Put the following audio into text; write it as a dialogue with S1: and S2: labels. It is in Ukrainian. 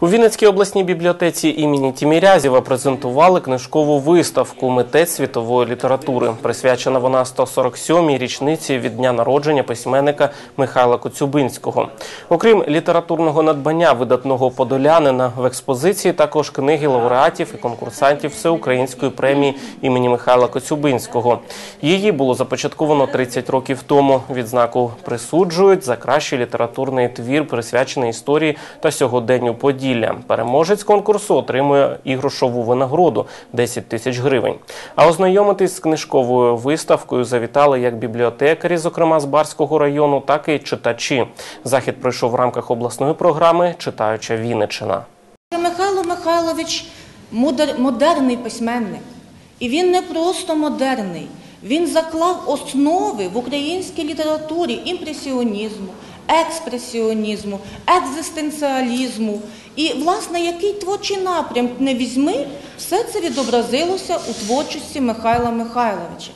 S1: У Вінницькій обласній бібліотеці імені Тімірязєва презентували книжкову виставку «Митець світової літератури». Присвячена вона 147-й річниці від дня народження письменника Михайла Коцюбинського. Окрім літературного надбання видатного подолянина, в експозиції також книги лауреатів і конкурсантів Всеукраїнської премії імені Михайла Коцюбинського. Її було започатковано 30 років тому. Відзнаку присуджують за кращий літературний твір, присвячений історії та сьогоденню Поділля. Переможець конкурсу отримує і грошову винагороду 10 тисяч гривень. А ознайомитись з книжковою виставкою завітали як бібліотекарі, зокрема з Барського району, так і читачі. Захід пройшов в рамках обласної програми Читаюча Вінниччина.
S2: Михайло Михайлович модер- модерний письменник. І він не просто модерний. Він заклав основи в українській літературі імпресіонізму, експресіонізму, екзистенціалізму. І, власне, який творчий напрям не візьми, все це відобразилося у творчості Михайла Михайловича.